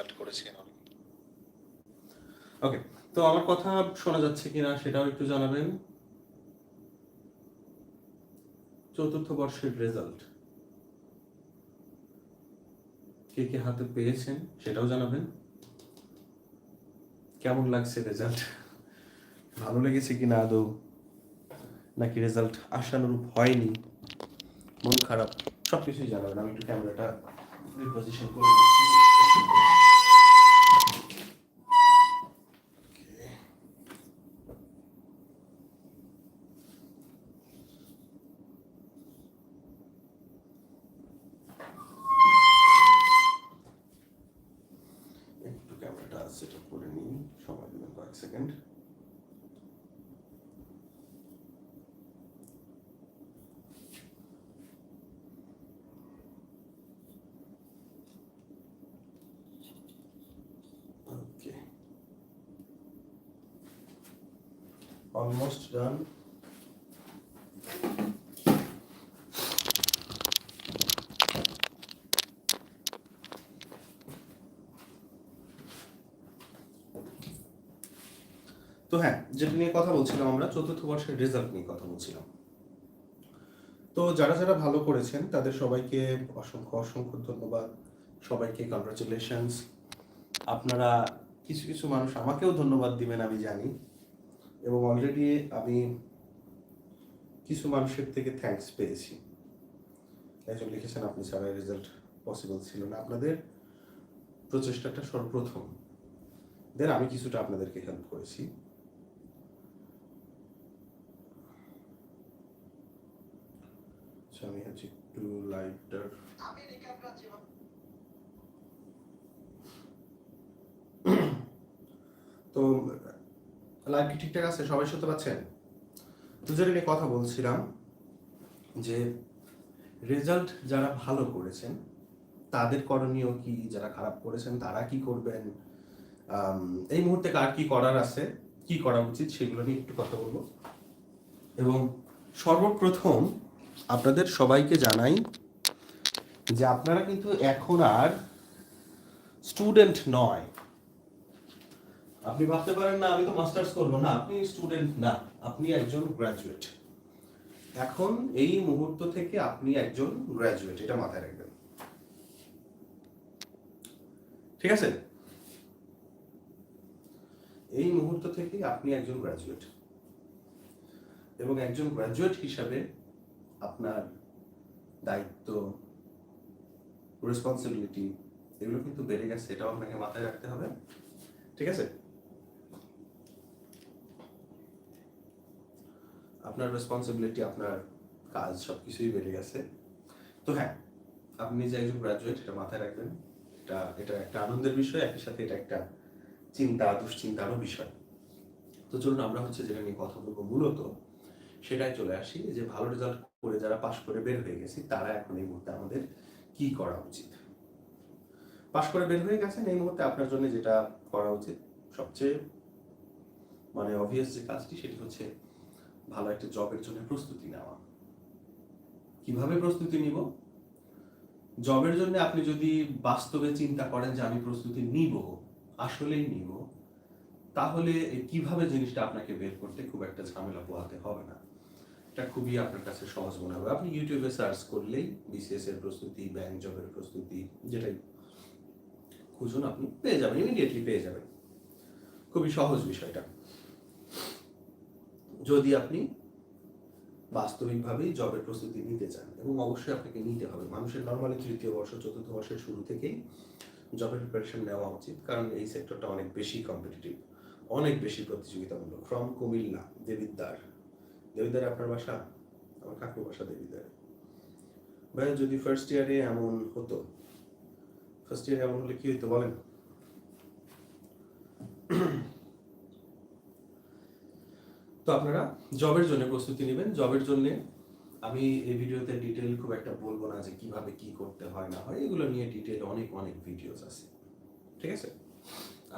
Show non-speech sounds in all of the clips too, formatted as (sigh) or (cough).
Result করেছেন ওকে তো আমার কথা শোনা যাচ্ছে কিনা সেটাও একটু জানাবেন। চতুর্থ বর্ষের রেজাল্ট কে কে হাতে পেয়েছেন সেটাও জানাবেন। কেমন লাগছে রেজাল্ট ভালো লেগেছে কিনা আদৌ? নাকি রেজাল্ট আশানুরূপ হয়নি? মন খারাপ সব কিছুই জানাবেন। আমি একটু ক্যামেরাটা রিপোজিশন করে দিচ্ছি একটু ক্যামেরাটা সেট আপ করে নিই সময় দেবেন কয়েক সেকেন্ড ওকে অলমোস্ট ডান তো হ্যাঁ যেটা নিয়ে কথা বলছিলাম আমরা, চতুর্থ বর্ষের রেজাল্ট নিয়ে কথা বলছিলাম। তো যারা যারা ভালো করেছেন, তাদের সবাইকে অসংখ্য অসংখ্য ধন্যবাদ। সবাইকে কংগ্রাচুলেশনস আপনারা কিছু কিছু মানুষ আমাকেও ধন্যবাদ দিবেন, আমি জানি। এবং অলরেডি আমি কিছু মানুষের থেকে থ্যাঙ্কস পেয়েছি। একজন লিখেছেন আপনি ছাড়া রেজাল্ট পসিবল ছিল না। আপনাদের প্রচেষ্টাটা সর্বপ্রথম। দেন আমি কিছুটা আপনাদেরকে হেল্প করেছি। আমি হচ্ছে একটু লাইভটার তো লাইভ কি ঠিকঠাক আছে? সবাই শুনতে পাচ্ছেন? যেটা নিয়ে কথা বলছিলাম যে রেজাল্ট যারা ভালো করেছেন, তাদের করণীয় কি? যারা খারাপ করেছেন, তারা কি করবেন? এই মুহূর্তে কার কি করার আছে? কি করা উচিত সেগুলো নিয়ে একটু কথা বলব। এবং সর্বপ্রথম আপনাদের সবাইকে জানাই যে আপনারা কিন্তু এখন আর স্টুডেন্ট নয়। আপনি ভাবতে পারেন না, আমি তো মাস্টার্স করব। না, আপনি স্টুডেন্ট না, আপনি একজন গ্র্যাজুয়েট এখন এই মুহূর্ত থেকে আপনি একজন গ্র্যাজুয়েট এটা মাথায় রাখবেন। ঠিক আছে? এই মুহূর্ত থেকে আপনি একজন গ্র্যাজুয়েট এবং একজন গ্র্যাজুয়েট হিসাবে আপনার দায়িত্ব রেসপন্সিবিলিটি এগুলো কিন্তু বেড়ে গেছে, এটাও আপনাকে মাথায় রাখতে হবে। ঠিক আছে? আপনার রেসপন্সিবিলিটি আপনার কাজ সব কিছুই বেড়ে গেছে। তো হ্যাঁ আপনি যে একজন গ্রাজুয়েট এটা মাথায় রাখবেন। এটা এটা একটা আনন্দের বিষয়, একই সাথে এটা একটা চিন্তা, দুশ্চিন্তারও বিষয়। তো চলুন, আমরা হচ্ছে যেটা নিয়ে কথা বলব মূলত, সেটাই চলে আসি, যে ভালো রেজাল্ট করে যারা পাশ করে বের হয়ে গেছি, তারা এখন এই মুহূর্তে আমাদের কি করা উচিত? পাশ করে বের হয়ে গেছেন, এই মুহূর্তে আপনার জন্য যেটা করা উচিত, সবচেয়ে মানে অবভিয়াস যে কাজটি, সেটি হচ্ছে ভালো একটা জবের জন্য প্রস্তুতি নেওয়া। কীভাবে প্রস্তুতি নিব? জবের জন্য আপনি যদি বাস্তবে চিন্তা করেন যে আমি প্রস্তুতি নিব, আসলেই নিব, তাহলে কীভাবে জিনিসটা আপনাকে বের করতে খুব একটা ঝামেলা পোহাতে হবে না। এটা খুবই আপনার কাছে সহজ মনে হবে। আপনি ইউটিউবে সার্চ করলেই বিসিএস এর প্রস্তুতি ব্যাংক জবের প্রস্তুতি, যেটাই খুঁজুন, আপনি পেয়ে যাবেন ইমিডিয়েটলি পেয়ে যাবেন। খুবই সহজ বিষয়টা। যদি আপনি বাস্তবিকভাবেই জবের প্রস্তুতি নিতে চান, এবং অবশ্যই আপনাকে নিতে হবে। মানুষের নর্মালি তৃতীয় বর্ষ, চতুর্থ বর্ষের শুরু থেকেই জবের প্রিপারেশন নেওয়া উচিত, কারণ এই সেক্টরটা অনেক বেশি কম্পিটিটিভ অনেক বেশি প্রতিযোগিতামূলক। ফ্রম কুমিল্লা, দেবিদ্বার। দেবিদ্বারে আপনার বাসা? আমার কাকুর বাসা দেবিদ্বারে। ভাই যদি ফার্স্ট ইয়ারে এমন হতো ফার্স্ট ইয়ারে এমন হলে কি হতো বলেন? তো আপনারা জবের জন্য প্রস্তুতি নেবেন। জবের জন্য আমি এই ভিডিওতে ডিটেল খুব একটা বলব না যে কীভাবে কি করতে হয়, না হয়। এগুলো নিয়ে ডিটেল অনেক অনেক ভিডিওস আছে। ঠিক আছে?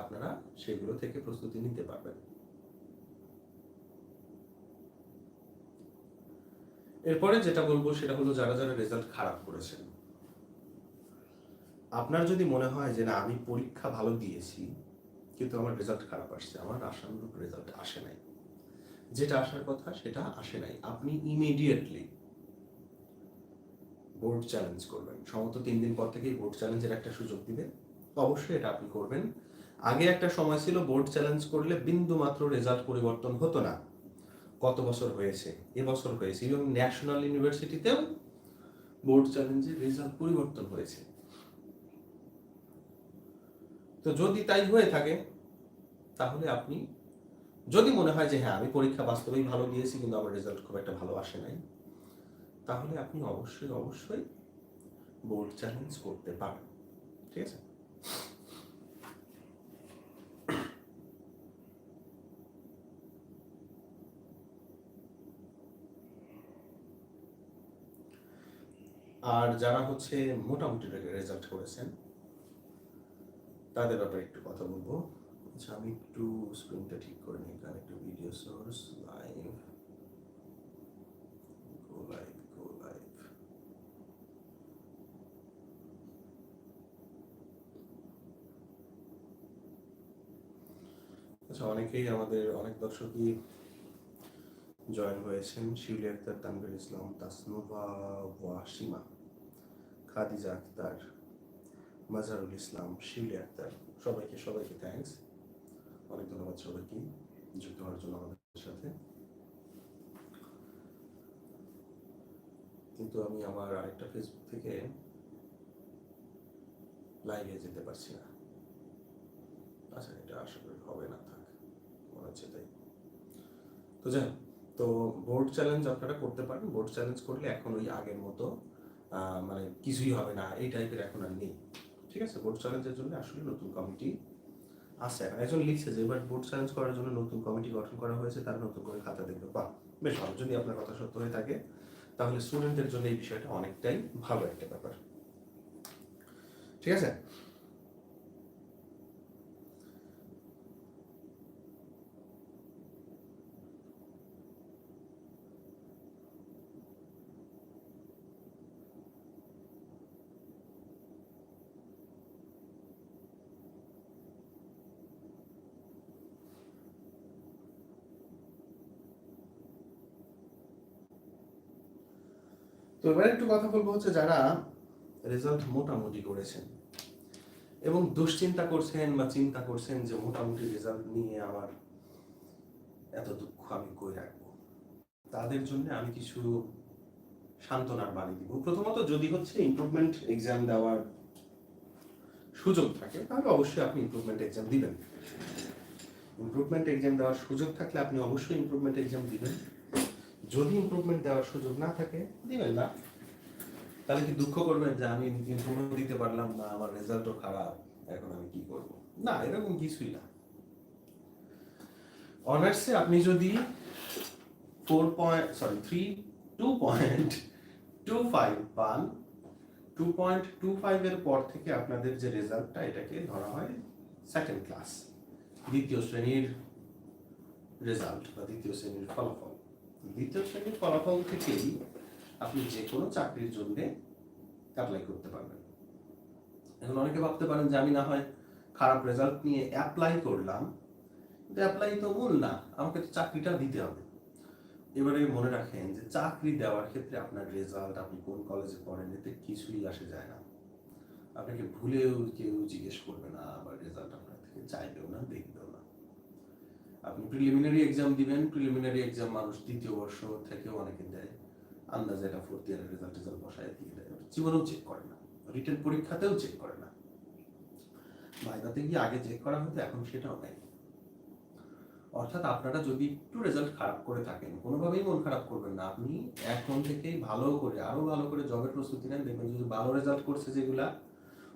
আপনারা সেগুলো থেকে প্রস্তুতি নিতে পারবেন। এরপরে যেটা বলব সেটা হলো যারা যারা রেজাল্ট খারাপ করেছেন। আপনার যদি মনে হয় যে না, আমি পরীক্ষা ভালো দিয়েছি, কিন্তু আমার রেজাল্ট খারাপ আসছে, আমার আশানুরূপ রেজাল্ট আসে নাই যেটা আসার কথা, সেটা আসে নাই। আপনি ইমিডিয়েটলি বোর্ড চ্যালেঞ্জ করবেন। সম্ভবত তিন দিন পর থেকেই বোর্ড চ্যালেঞ্জের একটা সুযোগ দিবে। অবশ্যই এটা আপনি করবেন। আগে একটা সময় ছিল বোর্ড চ্যালেঞ্জ করলে বিন্দু মাত্র রেজাল্ট পরিবর্তন হতো না। কত বছর হয়েছে? এবছর হয়েছে। এবং ন্যাশনাল ইউনিভার্সিটিতেও বোর্ড চ্যালেঞ্জের রেজাল্ট পরিবর্তন হয়েছে। তো যদি তাই হয়ে থাকে, তাহলে আপনি যদি মনে হয় যে হ্যাঁ আমি পরীক্ষা বাস্তবেই ভালো দিয়েছি, কিন্তু আমার রেজাল্ট খুব একটা ভালো আসে নাই, তাহলে আপনি অবশ্যই অবশ্যই বোর্ড চ্যালেঞ্জ করতে পারেন। ঠিক আছে? আর যারা হচ্ছে মোটামুটি রেজাল্ট করেছেন, তাদের ব্যাপারে একটু কথা বলব। আচ্ছা আমি একটু স্ক্রিনটা ঠিক করে নিই, কারণ একটু video source live go live go live আচ্ছা অনেকেই আমাদের, অনেক দর্শকই জয়েন হয়েছেন, শিউলি আক্তার, তানভীর ইসলাম, তাসনুভা, ওয়াসিমা, খাদিজা আক্তার, মাজারুল ইসলাম, শিউলি আক্তার, সবাইকে সবাইকে থ্যাঙ্কস অনেক ধন্যবাদ সবাইকে যুক্ত হওয়ার জন্য আমাদের সাথে। কিন্তু আমি আমার আরেকটা ফেসবুক থেকে লাইভে যেতে পারছি না। আচ্ছা এটা আশা করি হবে না, থাক, মনে হচ্ছে তাই। তো যাই তো বোর্ড চ্যালেঞ্জ আপনারা করতে পারেন। বোর্ড চ্যালেঞ্জ করলে এখন ওই আগের মতো মানে কিছুই হবে না, এই টাইপের এখন আর নেই। ঠিক আছে? বোর্ড চ্যালেঞ্জের জন্য আসলে নতুন কমিটি আছে। এখন একজন লিখছে যে, এবার বোর্ড চ্যালেঞ্জ করার জন্য নতুন কমিটি গঠন করা হয়েছে, তারা নতুন করে খাতা দেখবে। বা বেশ ভালো। যদি আপনার কথা সত্য হয়ে থাকে, তাহলে স্টুডেন্টদের জন্য এই বিষয়টা অনেকটাই ভালো একটা ব্যাপার। ঠিক আছে? তো এবার একটু কথা বলব হচ্ছে যারা রেজাল্ট মোটামুটি করেছেন এবং দুশ্চিন্তা করছেন বা চিন্তা করছেন যে মোটামুটি রেজাল্ট নিয়ে আমার এত দুঃখ আমি কই রাখব? তাদের জন্য আমি কিছু সান্ত্বনার বাণী দিব। প্রথমত যদি হচ্ছে ইমপ্রুভমেন্ট এক্সাম দেওয়ার সুযোগ থাকে, তাহলে অবশ্যই আপনি ইমপ্রুভমেন্ট এক্সাম দিবেন। ইমপ্রুভমেন্ট এক্সাম দেওয়ার সুযোগ থাকলে আপনি অবশ্যই ইমপ্রুভমেন্ট এক্সাম দিবেন। যদি ইমপ্রুভমেন্ট দেওয়ার সুযোগ না থাকে, দিবেন না। তাহলে কি দুঃখ করবেন যে আমি ইমপ্রুভমেন্ট দিতে পারলাম না, আমার রেজাল্টও খারাপ, এখন আমি কি করব? না, এরকম কিছুই না। অনার্সে আপনি যদি four point sorry three two point two five পান টু পয়েন্ট টু ফাইভের পর থেকে আপনাদের যে রেজাল্টটা এটাকে ধরা হয় সেকেন্ড ক্লাস দ্বিতীয় শ্রেণির রেজাল্ট বা দ্বিতীয় শ্রেণির ফলাফল। দ্বিতীয় শ্রেণির ফলাফল থেকেই আপনি যে কোনো চাকরির জন্য অ্যাপ্লাই করতে পারবেন। এখন অনেকে ভাবতে পারেন যে আমি না হয় খারাপ রেজাল্ট নিয়ে অ্যাপ্লাই করলাম, কিন্তু অ্যাপ্লাই তো মূল না, আমাকে তো চাকরিটা দিতে হবে। এবারে মনে রাখেন যে চাকরি দেওয়ার ক্ষেত্রে আপনার রেজাল্ট আপনি কোন কলেজে পড়েন, এতে কিছুই আসে যায় না। আপনাকে ভুলেও কেউ জিজ্ঞেস করবে না, আবার রেজাল্ট আপনার থেকে চাইবেও না, দেখবেও আপনি প্রিলিমিনারি এক্সাম দিবেন প্রিলিমিনারি এক্সাম মানুষ দ্বিতীয় বর্ষ থেকেও অনেকে দেয়। আন্দাজে এটা ফোর্থ ইয়ারের রেজাল্ট বসায় দিয়ে দেয়। জীবনেও চেক করে না। রিটেন পরীক্ষাতেও চেক করে না। ভাইভাতে গিয়ে আগে চেক করা হতো, এখন সেটাও নাই। অর্থাৎ আপনারা যদি একটু রেজাল্ট খারাপ করে থাকেন, কোনোভাবেই মন খারাপ করবেন না। আপনি এখন থেকেই ভালো করে আরও ভালো করে জবের প্রস্তুতি নেন। দেখবেন যদি ভালো রেজাল্ট করছে যেগুলা,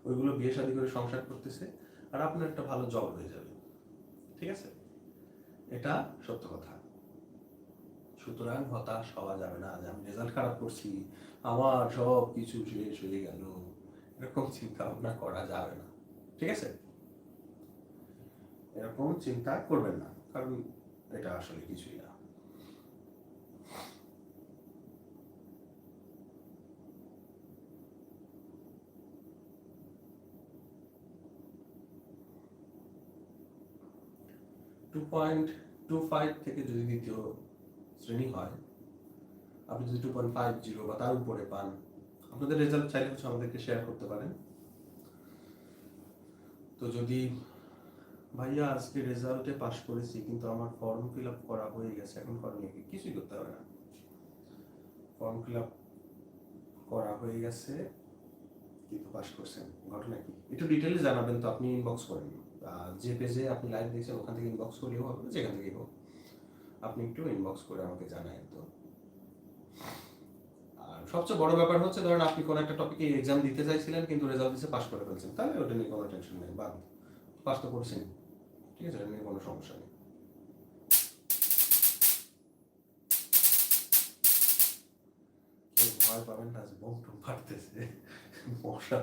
ওইগুলো বিয়ে শাদী করে সংসার করতেছে, আর আপনার একটা ভালো জব হয়ে যাবে। ঠিক আছে? এটা সত্য কথা। সুতরাং হতাশ হওয়া যাবে না যে আমি রেজাল্ট খারাপ করছি, আমার সব কিছু শেষ হয়ে গেল। এরকম চিন্তা ভাবনা করা যাবে না, ঠিক আছে? এরকম চিন্তা করবেন না, কারণ এটা আসলে কিছুই না। টু পয়েন্ট টু ফাইভ থেকে যদি দ্বিতীয় শ্রেণি হয়, আপনি যদি টু পয়েন্ট ফাইভ জিরো বা তার উপরে পান, আপনাদের রেজাল্ট চাইলে হচ্ছে আমাদেরকে শেয়ার করতে পারেন। তো যদি, ভাইয়া, আজকে রেজাল্টে পাশ করেছি, কিন্তু আমার ফর্ম ফিল আপ করা হয়ে গেছে, এখন করণীয় কি, কিছুই করতে হবে না। ফর্ম ফিল আপ করা হয়ে গেছে পাশ করছেন, ঘটনা কি? একটু ডিটেলে জানাবেন তো, আপনি ইনবক্স করেন। যে পেজে আপনি লাইভ দেখছেন, ওখান থেকে ইনবক্স করলেও হবে যেখান থেকেই হোক। আপনি একটু ইনবক্স করে আমাকে জানায় তো। আর সবচেয়ে বড় ব্যাপার হচ্ছে, ধরেন আপনি কোনো একটা টপিকে এক্সাম দিতে চাইছিলেন, কিন্তু রেজাল্ট দিতে পাশ করে ফেলছেন। তাহলে ওটা নিয়ে কোনো টেনশন নেই, বাদ। পাস তো করছেন। ঠিক আছে নিয়ে কোনো সমস্যা নেই। ভয় পাবেন না বোম টোম মশা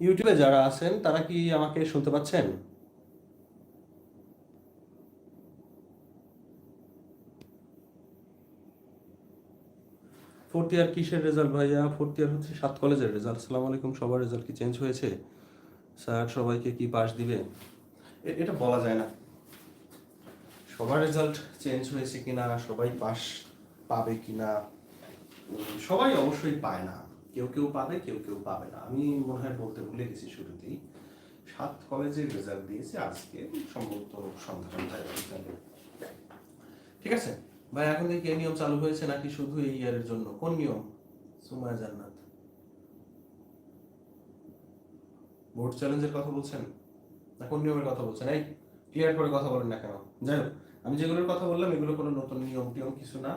ইউটিউবে (clears throat) যারা আছেন তারা কি আমাকে শুনতে পাচ্ছেন? ফোর্থ ইয়ার কিসের রেজাল্ট ভাইয়া? ফোর্থ ইয়ার হচ্ছে সাত কলেজের রেজাল্ট। সালাম আলাইকুম, সবার রেজাল্ট কি চেঞ্জ হয়েছে? স্যার, সবাইকে কি পাস দিবে? এটা বলা যায় না। সবার রেজাল্ট চেঞ্জ হয়েছে কিনা, সবাই পাস পাবে কিনা, সবাই অবশ্যই পায় না। কেউ কেউ পাবে, কেউ কেউ পাবে না। আমি মনে হয় বলতে ভুলে গেছি শুরুতেই। সাত কলেজের রেজাল্ট দিয়েছে আজকে সম্ভবত সন্ধ্যা। ঠিক আছে? ভাই, এখন থেকে এই নিয়ম চালু হয়েছে নাকি শুধু এই ইয়ারের জন্য? কোন নিয়ম? সুমায়া জান্নাত। বোর্ড চ্যালেঞ্জের কথা বলছেন? না, কোন নিয়মের কথা বলছেন? এই ক্লিয়ার করে কথা বলেন না কেন? যাই হোক, আমি যেগুলোর কথা বললাম, এগুলো কোনো নতুন নিয়ম টিয়ম কিছু না।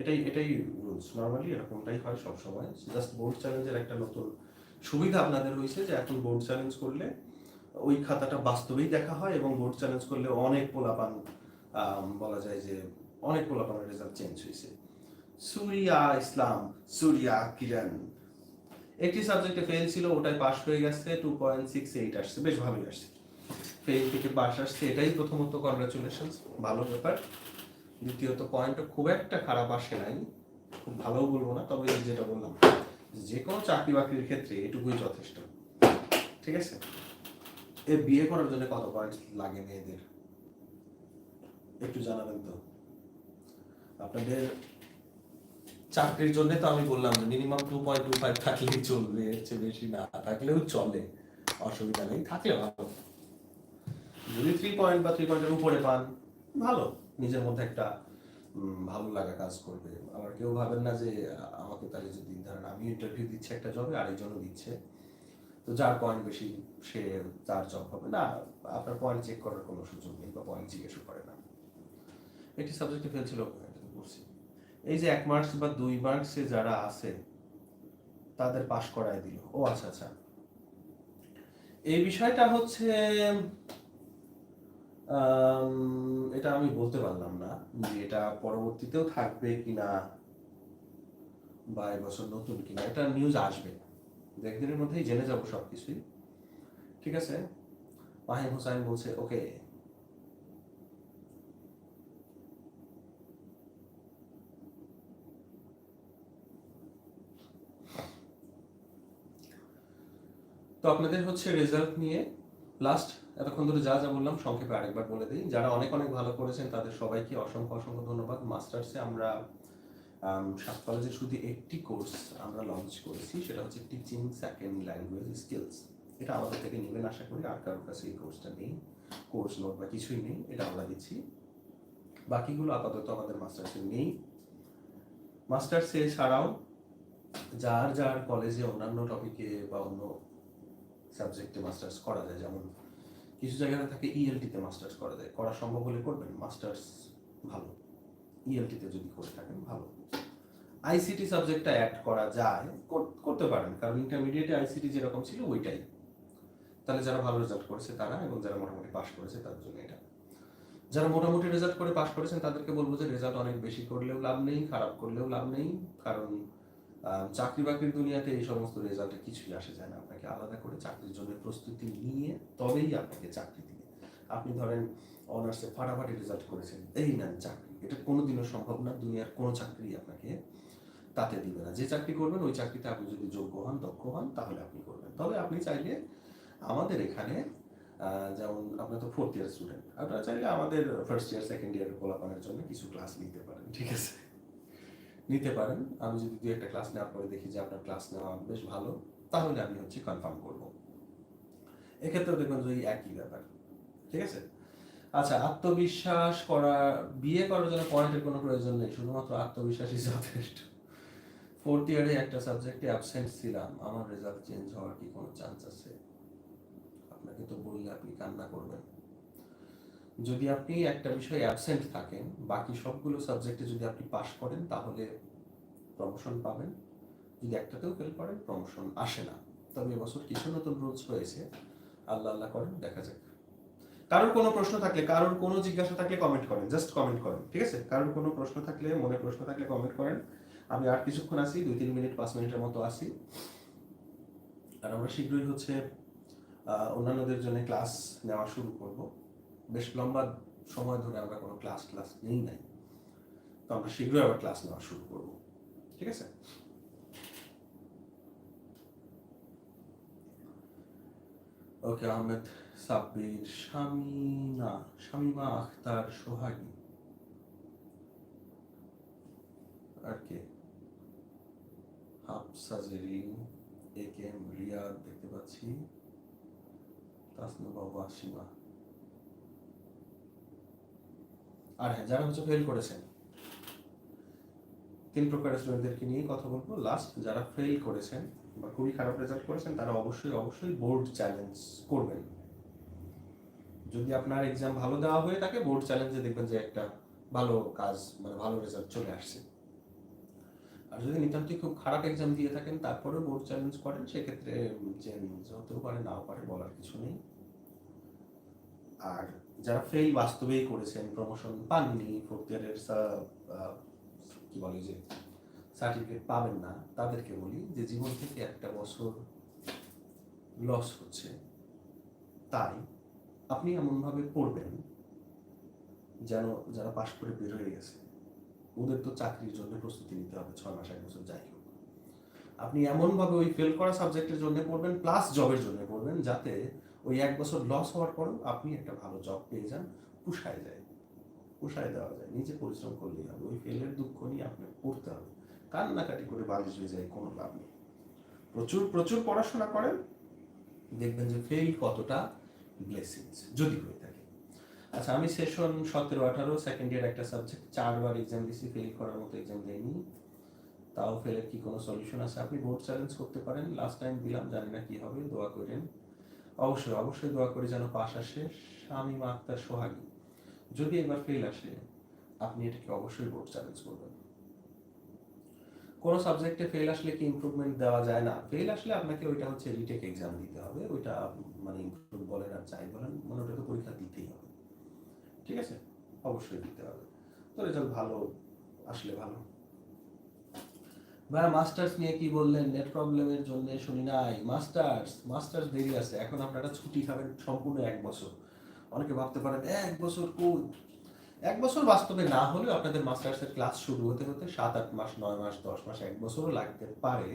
এটাই এটাই রুলস নর্মালি এরকমটাই হয় সবসময়। জাস্ট বোর্ড চ্যালেঞ্জের একটা নতুন সুবিধা আপনাদের হয়েছে যে এখন বোর্ড চ্যালেঞ্জ করলে ওই খাতাটা বাস্তবেই দেখা হয় এবং বোর্ড চ্যালেঞ্জ করলে অনেক পোলাপান বলা যায় যে অনেক পোলাপানের রেজাল্ট চেঞ্জ হয়েছে। সুরিয়া ইসলাম, সুরিয়া কিরণ। একটি সাবজেক্টে ফেল ছিল, ওটাই পাস হয়ে গেছে টু পয়েন্ট সিক্স এইট আসছে, বেশ ভালোই আসছে। ফেল থেকে পাস আসছে, এটাই প্রথমত কনগ্রাচুলেশন ভালো ব্যাপার। দ্বিতীয়ত পয়েন্টও খুব একটা খারাপ আসে নাই, খুব ভালোও বলব না, তবে যেটা বললাম, যে কোনো চাকরি বাকরির ক্ষেত্রে এটুকুই যথেষ্ট। ঠিক আছে? এ বিয়ে করার জন্য কত পয়েন্ট লাগে মেয়েদের? একটু জানাবেন তো। আপনাদের চাকরির জন্য তো আমি বললাম যে minimum two point two five থাকলেই চলবে, এর চেয়ে বেশি না থাকলেও চলে, অসুবিধা নেই থাকলে ভালো। যদি থ্রি পয়েন্ট বা থ্রি পয়েন্টের উপরে পান, ভালো, নিজের মধ্যে একটা ভালো লাগা কাজ করবে। আবার কেউ ভাবেন না যে আমাকে তাহলে যদি ধরেন আমি ইন্টারভিউ দিচ্ছি একটা জবে আরেকজনও দিচ্ছে। তো যার পয়েন্ট বেশি, সে তার জব হবে। না, আপনার পয়েন্ট চেক করার কোনো সুযোগ নেই বা পয়েন্ট জিজ্ঞেসও করে না। একটি সাবজেক্টে ফেল ছিল। বলছি এই যে এক মার্কস বা দুই মার্কসে যারা আছে, তাদের পাশ করায় দিল। ও আচ্ছা আচ্ছা। এই বিষয়টা হচ্ছে এটা আমি বলতে পারলাম না যে এটা পরবর্তীতেও থাকবে কিনা বা এবছর নতুন কিনা, এটা নিউজ আসবে। একদিনের মধ্যেই জেনে যাব সবকিছুই। ঠিক আছে? মাহিম হোসাইন বলছে ওকে তো আপনাদের হচ্ছে রেজাল্ট নিয়ে লাস্ট এতক্ষণ ধরে যা যা বললাম সংক্ষেপে আরেকবার বলে দিই। যারা অনেক অনেক ভালো করেছেন, তাদের সবাইকে অসংখ্য অসংখ্য ধন্যবাদ। মাস্টার্সে আমরা সাত কলেজে শুধু একটি কোর্স আমরা লঞ্চ করেছি, সেটা হচ্ছে টিচিং সেকেন্ড ল্যাঙ্গুয়েজ স্কিলস এটা আমাদের থেকে নেবেন আশা করি, আর কারোর কাছে এই কোর্সটা নেই। কোর্স নোট বা কিছুই নেই, এটা আমরা দিচ্ছি। বাকিগুলো আপাতত আমাদের মাস্টার্সে নেই। মাস্টার্সে ছাড়াও যার যার কলেজে অন্যান্য টপিকে বা অন্য সাবজেক্টে মাস্টার্স করা যায়। যেমন কিছু জায়গাতে থাকে ইএলটিতে মাস্টার্স করা যায়। করা সম্ভব হলে করবেন মাস্টার্স ভালো। ইএলটিতে যদি করে থাকেন, ভালো। আইসিটি সাবজেক্টটা অ্যাড করা যায় করতে পারেন। কারণ ইন্টারমিডিয়েটে আইসিটি যেরকম ছিল, ওইটাই। তাহলে যারা ভালো রেজাল্ট করেছে তারা এবং যারা মোটামুটি পাস করেছে তার জন্য এটা। যারা মোটামুটি রেজাল্ট করে পাশ করেছেন, তাদেরকে বলব যে রেজাল্ট অনেক বেশি করলেও লাভ নেই, খারাপ করলেও লাভ নেই। কারণ চাকরি বাকরির দুনিয়াতে এই সমস্ত রেজাল্টে কিছুই আসে যায় না। আপনাকে আলাদা করে চাকরির জন্য প্রস্তুতি নিয়ে তবেই আপনাকে চাকরি দিবে। আপনি ধরেন অনার্সে ফাটাফাটি রেজাল্ট করেছেন, এই নেন চাকরি। এটা কোনোদিনও সম্ভব না, দুনিয়ার কোনো চাকরি আপনাকে তাতে দিবে না। যে চাকরি করবেন, ওই চাকরিতে আপনি যদি যোগ্য হন, দক্ষ হন, তাহলে আপনি করবেন। তবে আপনি চাইলে আমাদের এখানে যেমন আপনার তো ফোর্থ ইয়ার স্টুডেন্ট আপনারা চাইলে আমাদের ফার্স্ট ইয়ার সেকেন্ড ইয়ার পোলাপানের জন্য কিছু ক্লাস নিতে পারেন। ঠিক আছে। নিতে পারেন। আমি যদি দু একটা ক্লাস নেওয়ার পরে দেখি যে আপনার ক্লাস নেওয়া বেশ ভালো, তাহলে আমি হচ্ছে কনফার্ম করব। এক্ষেত্রেও দেখবেন যে একই ব্যাপার, ঠিক আছে? আচ্ছা আত্মবিশ্বাস করা, বিয়ে করার জন্য পয়েন্টের কোনো প্রয়োজন নেই, শুধুমাত্র আত্মবিশ্বাসই যথেষ্ট। ফোর্থ ইয়ারে একটা সাবজেক্টে অ্যাবসেন্ট ছিলাম, আমার রেজাল্ট চেঞ্জ হওয়ার কি কোনো চান্স আছে? আপনাকে তো বললে আপনি কান্না করবেন। যদি আপনি একটা বিষয়ে অ্যাবসেন্ট থাকেন, বাকি সবগুলো সাবজেক্টে যদি আপনি পাশ করেন, তাহলে প্রমোশন পাবেন। যদি একটাতেও ফেল করেন প্রমোশন আসে না। তবে এবছর কিছু নতুন রুলস রয়েছে। আল্লাহ আল্লাহ করেন, দেখা যাক। কারোর কোনো প্রশ্ন থাকলে, কারোর কোনো জিজ্ঞাসা থাকলে কমেন্ট করেন জাস্ট কমেন্ট করেন, ঠিক আছে? কারোর কোনো প্রশ্ন থাকলে, মনে প্রশ্ন থাকলে কমেন্ট করেন। আমি আর কিছুক্ষণ আসি দুই তিন মিনিট, পাঁচ মিনিটের মতো আসি আর আমরা শীঘ্রই হচ্ছে অন্যান্যদের জন্য ক্লাস নেওয়া শুরু করব। বেশ লম্বা সময় ধরে আমরা কোনো ক্লাস ক্লাস নেই নাই। তো আমরা শীঘ্রই আবার ক্লাস নেওয়া শুরু করব। ঠিক আছে? ওকে, আহমেদ সাব্বির শামিনা শামিমা আখতার, সোহাগী। আর কে? Hafsa Zerin, A K M Riyad দেখতে পাচ্ছি। তাসনু বাবু আর হ্যাঁ যারা হচ্ছে ফেল করেছেন। তিন প্রকারের স্টুডেন্টদেরকে নিয়ে কথা বলব। লাস্ট যারা ফেল করেছেন বা খুবই খারাপ রেজাল্ট করেছেন, তারা অবশ্যই অবশ্যই বোর্ড চ্যালেঞ্জ করবেন। যদি আপনার এক্সাম ভালো দেওয়া হয়ে থাকে বোর্ড চ্যালেঞ্জে দেখবেন যে একটা ভালো কাজ মানে ভালো রেজাল্ট চলে আসছে। আর যদি নিতান্তই খুব খারাপ এক্সাম দিয়ে থাকেন তারপরে বোর্ড চ্যালেঞ্জ করেন, সেক্ষেত্রে চেঞ্জ হতেও পারে, নাও পারে, বলার কিছু নেই। আর যারা ফেল বাস্তবেই করেছেন প্রমোশন পাননি ফোর্থ ইয়ারের কি বলে যে সার্টিফিকেট পাবেন না, তাদেরকে বলি যে জীবন থেকে একটা বছর লস হচ্ছে। তাই আপনি এমনভাবে পড়বেন যেন যারা পাশ করে বের হয়ে গেছে, ওদের তো চাকরির জন্য প্রস্তুতি নিতে হবে ছয় মাস, এক বছর, যাই হোক। আপনি এমনভাবে ওই ফেল করা সাবজেক্টের জন্য পড়বেন প্লাস জবের জন্য পড়বেন, যাতে ওই এক বছর লস হওয়ার পরেও আপনি একটা ভালো জব পেয়ে যান, পুষায় যায়, পুষায় দেওয়া যায়। নিজে পরিশ্রম করলেই হবে। ওই ফেলের দুঃখ নিয়ে আপনাকে পড়তে হবে। কান্নাকাটি করে বালিশ হয়ে যায়, কোনো লাভ নেই। প্রচুর প্রচুর পড়াশোনা করেন, দেখবেন যে ফেল কতটা ব্লেসিংস যদি হয়ে থাকে। আচ্ছা আমি সেশন সতেরো, আঠারো সেকেন্ড ইয়ার একটা সাবজেক্ট চারবার এক্সাম দিছি ফেল করার মতো এক্সাম দেয়নি তাও ফেলের কি কোনো সলিউশন আছে? আপনি বোর্ড চ্যালেঞ্জ করতে পারেন। লাস্ট টাইম দিলাম, জানি না কি হবে, দোয়া করেন। অবশ্যই অবশ্যই দোয়া করি যেন পাশ আসে। শামীম আক্তার সোহাগী। যদি এবার ফেল আসে, আপনি এটাকে অবশ্যই বোর্ড চ্যালেঞ্জ করবেন। কোনো সাবজেক্টে ফেল আসলে কি ইম্প্রুভমেন্ট দেওয়া যায় না? ফেল আসলে আপনাকে ওইটা হচ্ছে রিটেক এক্সাম দিতে হবে। ওইটা মানে ইমপ্রুভ বলেন আর চাই বলেন মানে ওটা তো পরীক্ষা দিতেই হবে। ঠিক আছে? অবশ্যই দিতে হবে। তো রেজাল্ট ভালো, আসলে ভালো। ভাই মাস্টার্স নিয়ে কি বললেন? নেট প্রবলেমের জন্য শুনি নাই। মাস্টার্স মাস্টার্স দেরি আছে। এখন আপনারা ছুটি খাবেন সম্পূর্ণ এক বছর। অনেকে ভাবতে পারেন এক বছর কোন এক বছর বাস্তবে না হলেও আপনাদের মাস্টার্সের ক্লাস শুরু হতে হতে সাত, আট মাস, নয় মাস, দশ মাস, এক বছরও লাগতে পারে।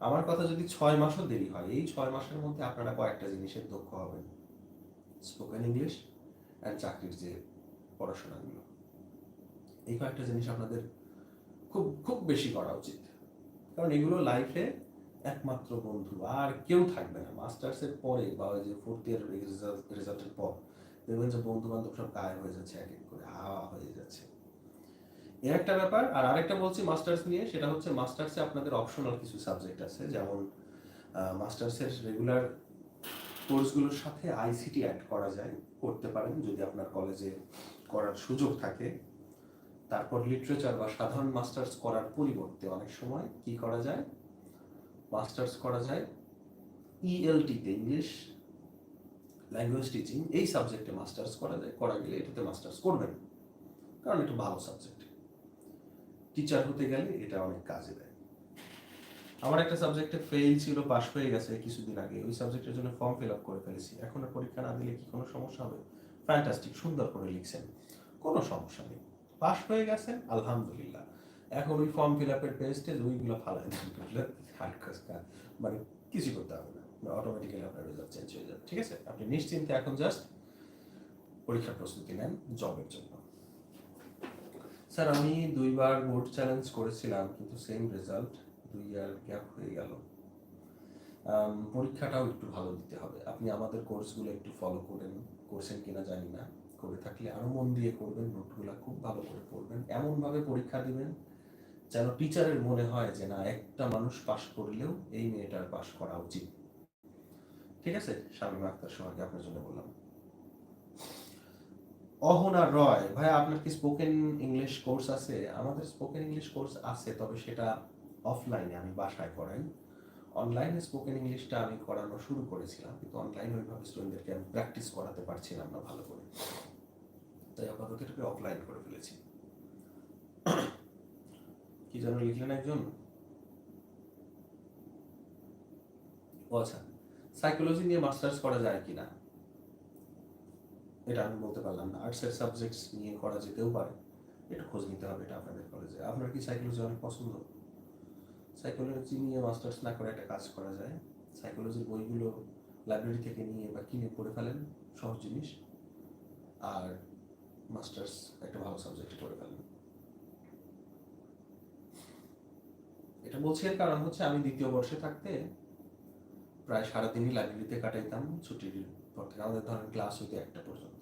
আমার কথা যদি ছয় মাসও দেরি হয়, এই ছয় মাসের মধ্যে আপনারা কয়েকটা জিনিসের দক্ষ হবেন। স্পোকেন ইংলিশ অ্যান্ড চাকরির যে পড়াশোনাগুলো। এই কয়েকটা জিনিস আপনাদের খুব খুব বেশি করা উচিত। কারণ এগুলো লাইফে একমাত্র বন্ধু, আর কেউ থাকবে না। মাস্টার্সের পরে বা ওই যে ফোর্থ ইয়ার রেজাল্টের পর দেখবেন যে বন্ধু বান্ধব সব গায়েব হয়ে যাচ্ছে, এক এক করে হাওয়া হয়ে যাচ্ছে। এর একটা ব্যাপার, আর আরেকটা বলছি মাস্টার্স নিয়ে, সেটা হচ্ছে মাস্টার্সে আপনাদের অপশনাল কিছু সাবজেক্ট আছে, যেমন মাস্টার্সের রেগুলার কোর্সগুলোর সাথে আইসিটি অ্যাড করা যায়, করতে পারেন। যদি আপনার কলেজে করার সুযোগ থাকে তারপর লিটারেচার বা সাধারণ মাস্টার্স করার পরিবর্তে অনেক সময় কি করা যায়? মাস্টার্স করা যায় ইএলটিতে ইংলিশ ল্যাঙ্গুয়েজ টিচিং এই সাবজেক্টে মাস্টার্স করা যায়, করা গেলে এটাতে মাস্টার্স করবেন। কারণ এটা ভালো সাবজেক্ট টিচার হতে গেলে এটা অনেক কাজে দেয়। আমার একটা সাবজেক্টে ফেল ছিল পাস হয়ে গেছে কিছুদিন আগে, ওই সাবজেক্টের জন্য ফর্ম ফিল আপ করে ফেলেছি। এখন পরীক্ষা না দিলে কি কোনো সমস্যা হবে? ফ্যান্টাস্টিক সুন্দর করে লিখছেন। কোনো সমস্যা নেই। পাস হয়ে গেছেন আলহামদুলিল্লাহ। এখন ওই ফর্ম ফিল আপের পেজটে ওইগুলো ফালাই মানে কিছু করতে হবে না। অটোমেটিক্যালি আপনার রেজাল্ট চেঞ্জ হয়ে যাবে। ঠিক আছে? আপনি নিশ্চিন্তে এখন জাস্ট পরীক্ষার প্রস্তুতি নেন জবের জন্য। স্যার আমি দুইবার বোর্ড চ্যালেঞ্জ করেছিলাম, কিন্তু সেম রেজাল্ট দুই ইয়ার গ্যাপ হয়ে গেল। পরীক্ষাটাও একটু ভালো দিতে হবে। আপনি আমাদের কোর্সগুলো একটু ফলো করেন। করছেন কিনা জানি না। করে থাকলে আরও মন দিয়ে করবেন নোটগুলো খুব ভালো করে পড়বেন। এমনভাবে পরীক্ষা দিবেন যেন টিচারের মনে হয় যে, না, একটা মানুষ পাশ করলেও এই মেয়েটার পাশ করা উচিত। ঠিক আছে? শামীম আক্তার সোহাগে আপনার জন্য বললাম। অহনা রয় ভাই আপনার কি স্পোকেন ইংলিশ কোর্স আছে? আমাদের স্পোকেন ইংলিশ কোর্স আছে, তবে সেটা অফলাইনে আমি বাসায় করাই। অনলাইনে স্পোকেন ইংলিশটা আমি করানো শুরু করেছিলাম, কিন্তু অনলাইনে ওইভাবে স্টুডেন্টদেরকে আমি প্র্যাকটিস করাতে পারছিলাম না ভালো করে। তাই আপাতত এটাকে অফলাইন করে ফেলেছি। কি যেন লিখলেন একজন? আচ্ছা সাইকোলজি নিয়ে মাস্টার্স করা যায় কিনা? এটা আমি বলতে পারলাম না। আর্টসের সাবজেক্টস নিয়ে করা যেতেও পারে। একটু খোঁজ নিতে হবে এটা আপনাদের কলেজে আপনার কি সাইকোলজি অনেক পছন্দ? সাইকোলজি নিয়ে মাস্টার্স না করে একটা কাজ করা যায়। সাইকোলজির বইগুলো লাইব্রেরি থেকে নিয়ে বা কিনে পড়ে ফেলেন, সহজ জিনিস। আর মাস্টার্স একটা ভালো সাবজেক্ট করে ফেলেন। এটা বলছি এর কারণ হচ্ছে আমি দ্বিতীয় বর্ষে থাকতে প্রায় সারাদিনই লাইব্রেরিতে কাটাইতাম, ছুটির পর থেকে। আমাদের ধরেন ক্লাস হইতে একটা পর্যন্ত।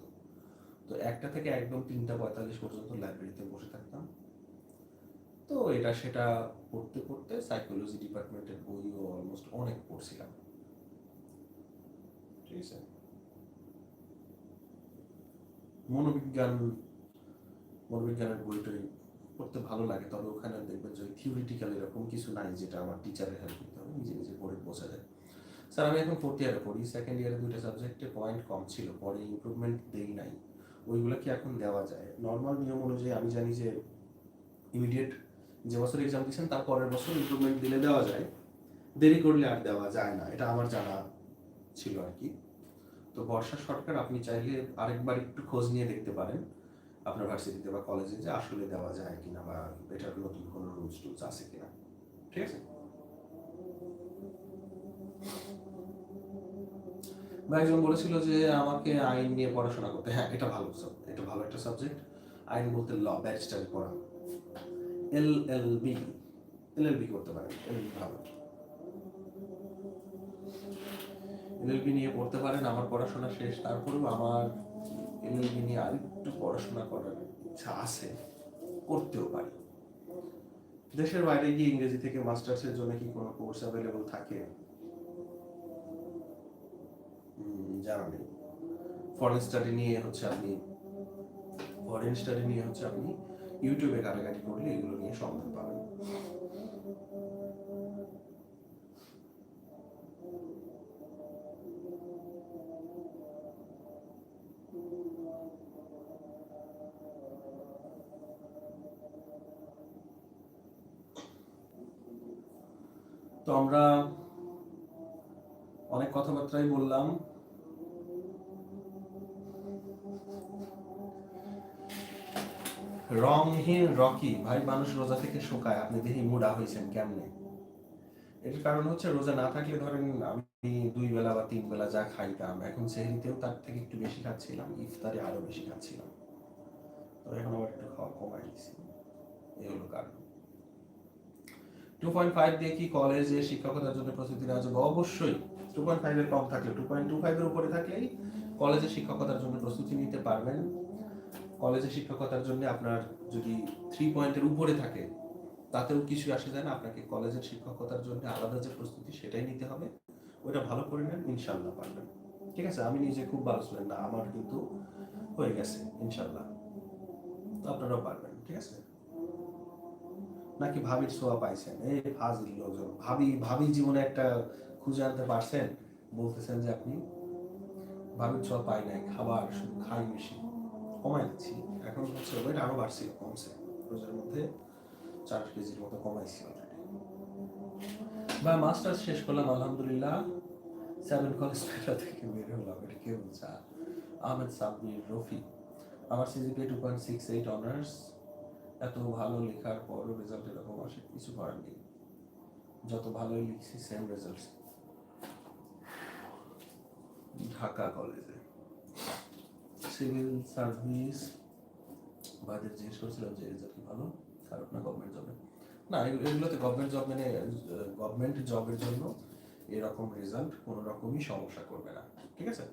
তো একটা থেকে একদম তিনটা পঁয়তাল্লিশ পর্যন্ত লাইব্রেরিতে বসে থাকতাম। তো এটা সেটা পড়তে পড়তে সাইকোলজি ডিপার্টমেন্টের বইও অলমোস্ট অনেক পড়ছিলাম। ঠিক আছে? মনোবিজ্ঞান মনোবিজ্ঞানের বইটই পড়তে ভালো লাগে, তবে ওখানে দেখবেন যে থিওরিটিক্যাল এরকম কিছু নাই যেটা আমার টিচারের হেল্প করতে হবে, নিজে নিজে পড়ে বোঝা যায়। স্যার আমি এখন ফোর্থ ইয়ারে পড়ি সেকেন্ড ইয়ারে দুইটা সাবজেক্টে পয়েন্ট কম ছিল, পরে ইম্প্রুভমেন্ট দেই নাই। ওইগুলো কি এখন দেওয়া যায়? নর্মাল নিয়ম অনুযায়ী আমি জানি যে ইমিডিয়েট যে বছর এক্সাম দিচ্ছেন, তার পরের বছর ইম্প্রুভমেন্ট দিলে দেওয়া যায়। দেরি করলে আর দেওয়া যায় না, এটা আমার জানা ছিল আর কি। তো বর্ষা সরকার, আপনি চাইলে আরেকবার একটু খোঁজ নিয়ে দেখতে পারেন আপনার ভার্সিটিতে বা কলেজে যে আসলে দেওয়া যায় কিনা বা এটার নতুন কোনো রুলস টুলস আছে কিনা। ঠিক আছে? বা একজন বলেছিল যে আমাকে আইন নিয়ে পড়াশোনা করতে। হ্যাঁ এটা ভালো এটা ভালো একটা সাবজেক্ট আইন বলতে ল ব্যারিস্টারি পড়া। এল L B L L B করতে পারেন এল বি ভালো। এলএলবি নিয়ে পড়তে পারেন, আমার পড়াশোনা শেষ, তারপরেও আমার এলএলবি নিয়ে আরেকটু পড়াশোনা করার ইচ্ছা আছে, করতেও পারি। দেশের বাইরে গিয়ে ইংরেজি থেকে মাস্টার্সের জন্য কি কোনো কোর্স অ্যাভেলেবল থাকে? জানা নেই। ফরেন স্টাডি নিয়ে হচ্ছে আপনি ফরেন স্টাডি নিয়ে হচ্ছে আপনি ইউটিউবে ঘাটাঘাটি করলে এগুলো নিয়ে সন্ধান পাবেন। তো আমরা অনেক কথাবার্তাই বললাম। রংহীন রকি, ভাই মানুষ রোজা থেকে শোকায়, আপনি দেখি মুডা হয়েছেন কেমনে? এটার কারণ হচ্ছে রোজা না থাকলে ধরেন আমি দুই বেলা বা তিন বেলা যা খাইতাম, এখন সেহরিতেও তার থেকে একটু বেশি খাচ্ছিলাম, ইফতারে আরও বেশি খাচ্ছিলাম। তো এখন আবার একটু খাওয়া কমাই দিছি। এই হলো কারণ। টু পয়েন্ট ফাইভ দিয়ে কি কলেজে শিক্ষকতার জন্য প্রস্তুতি নেওয়া যাবে অবশ্যই টু পয়েন্ট ফাইভের কম থাকলে টু পয়েন্ট টু ফাইভের উপরে থাকলেই কলেজে শিক্ষকতার জন্য প্রস্তুতি নিতে পারবেন। কলেজে শিক্ষকতার জন্য আপনার যদি থ্রি পয়েন্টের উপরে থাকে, তাতেও কিছু আসে যায় না, আপনাকে কলেজের শিক্ষকতার জন্য আলাদা যে প্রস্তুতি সেটাই নিতে হবে। ওটা ভালো করে নেন ইনশাল্লাহ পারবেন। ঠিক আছে, আমি নিজে খুব ভালো স্টুডেন্ট না, আমার কিন্তু হয়ে গেছে ইনশাল্লাহ তো আপনারাও পারবেন, ঠিক আছে? নাকি ভাবির ছোঁয়া পাইছেন? এই ফাজিল লোকজন। ভাবি ভাবি জীবনে একটা খুঁজে আনতে পারছেন? বলতেছেন যে আপনি ভাবির ছোঁয়া পাই নাই, খাবার শুধু খাই বেশি। কমাই দিচ্ছি। এখন হচ্ছে ওয়েট আরও বাড়ছিল কমছে। রোজের মধ্যে চার কেজির মতো কমাইছি অলরেডি বা মাস্টার্স শেষ করলাম, আলহামদুলিল্লাহ। সেভেন কলেজ থেকে বের হলাম, এটা কেউ চা আহমেদ সাব্বির রফি আমার CGP two point six eight honours এত ভালো লেখার পরও রেজাল্ট এরকম আসে, কিছু করার নেই। যত ভালোই লিখছি সেম রেজাল্ট ঢাকা কলেজে সিভিল সার্ভিস ভাইদের জিজ্ঞেস করছিলাম যে রেজাল্ট ভালো? খারাপ না গভর্নমেন্ট জবে না এগুলো- এগুলোতে গভর্নমেন্ট জব মানে গভর্নমেন্ট জবের জন্য এরকম রেজাল্ট কোনো রকমই সমস্যা করবে না। ঠিক আছে?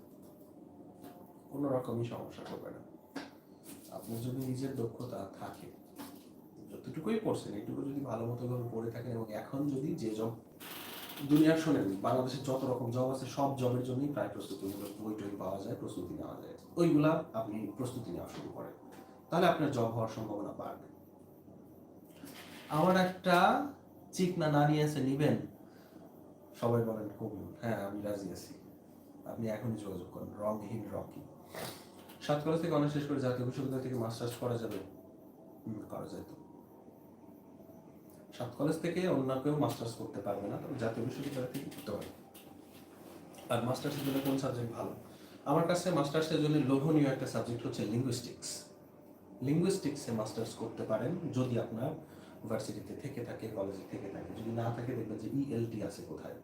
কোনো রকমই সমস্যা করবে না। আপনার যদি নিজের দক্ষতা থাকে যতটুকুই পড়ছেন, এইটুকু যদি ভালো মতো ভাবে পড়ে থাকেন এবং এখন যদি যে জব দুনিয়ার শোনেন বাংলাদেশের যত রকম জব আছে, সব জবের জন্যই প্রায় প্রস্তুতিমূলক বই টই পাওয়া যায়, প্রস্তুতি নেওয়া যায়। ওইগুলা আপনি প্রস্তুতি নেওয়া শুরু করেন। তাহলে আপনার জব হওয়ার সম্ভাবনা বাড়বে। আমার একটা চিকনা নারী আছে, নিবেন? সবাই বলেন কবুল হ্যাঁ আমি রাজি আছি। আপনি এখনই যোগাযোগ করেন। রংহীন রকি। সাত কলেজ থেকে অনার্স শেষ করে জাতীয় বিশ্ববিদ্যালয় থেকে মাস্টার্স করা যাবে? করা যায় তো। সাত কলেজ থেকে অন্য কেউ মাস্টার্স করতে পারবে না, তবে জাতীয় বিশ্ববিদ্যালয় থেকে করতে পারবে। আর মাস্টার্সের জন্য কোন সাবজেক্ট ভালো? আমার কাছে মাস্টার্সের জন্য লোভনীয় একটা সাবজেক্ট হচ্ছে লিঙ্গুইস্টিক্স লিঙ্গুইস্টিক্সে মাস্টার্স করতে পারেন, যদি আপনার ইউনিভার্সিটিতে থেকে থাকে কলেজে থেকে থাকে। যদি না থাকে, দেখবেন যে ইএলটি আছে কোথায়।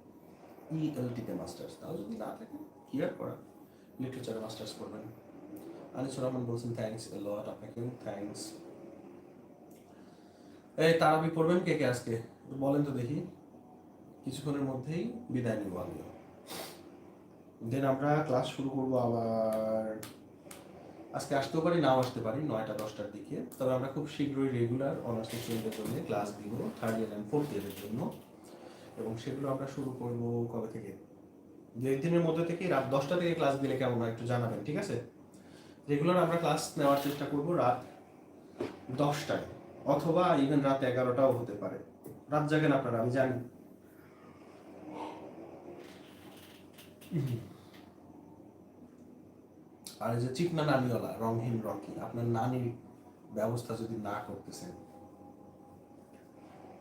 ইএলটিতে মাস্টার্স তাও যদি না থাকে আর করা লিটারেচারে মাস্টার্স করবেন। আনিসুর রহমান বলছেন থ্যাঙ্কস লট আপনাকেও থ্যাঙ্কস এই তারাবি পড়বেন কে কে আজকে? বলেন তো দেখি। কিছুক্ষণের মধ্যেই বিদায় নিব আমিও। দেন আমরা ক্লাস শুরু করব আবার আজকে আসতেও পারি, নাও আসতে পারি, নয়টা, দশটার দিকে। তবে আমরা খুব শীঘ্রই রেগুলার অনার্স স্টুডেন্টের জন্য ক্লাস দিব থার্ড ইয়ার অ্যান্ড ফোর্থ ইয়ারের জন্য। এবং সেগুলো আমরা শুরু করব কবে থেকে? দু একদিনের মধ্যে থেকে রাত দশটা থেকে ক্লাস দিলে কেমন হয় একটু জানাবেন, ঠিক আছে? রেগুলার আমরা ক্লাস নেওয়ার চেষ্টা করব রাত দশটায়। অথবা ইভেন রাত এগারোটাও হতে পারে। রাত জাগেন আপনারা, আমি জানি। আর যে চিকনা নানিওয়ালা রংহীন রকি, আপনার নানির ব্যবস্থা যদি না করতেছেন,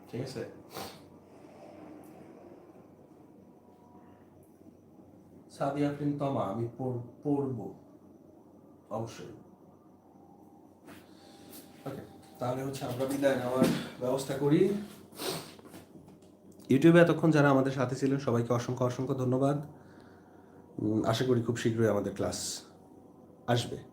ঠিক আছে? সাদিয়া আফরিন তমা, আমি পড়ব, অবশ্যই। ওকে তাহলে হচ্ছে আমরা বিদায় নেওয়ার ব্যবস্থা করি। ইউটিউবে এতক্ষণ যারা আমাদের সাথে ছিলেন, সবাইকে অসংখ্য অসংখ্য ধন্যবাদ। আশা করি খুব শীঘ্রই আমাদের ক্লাস আসবে।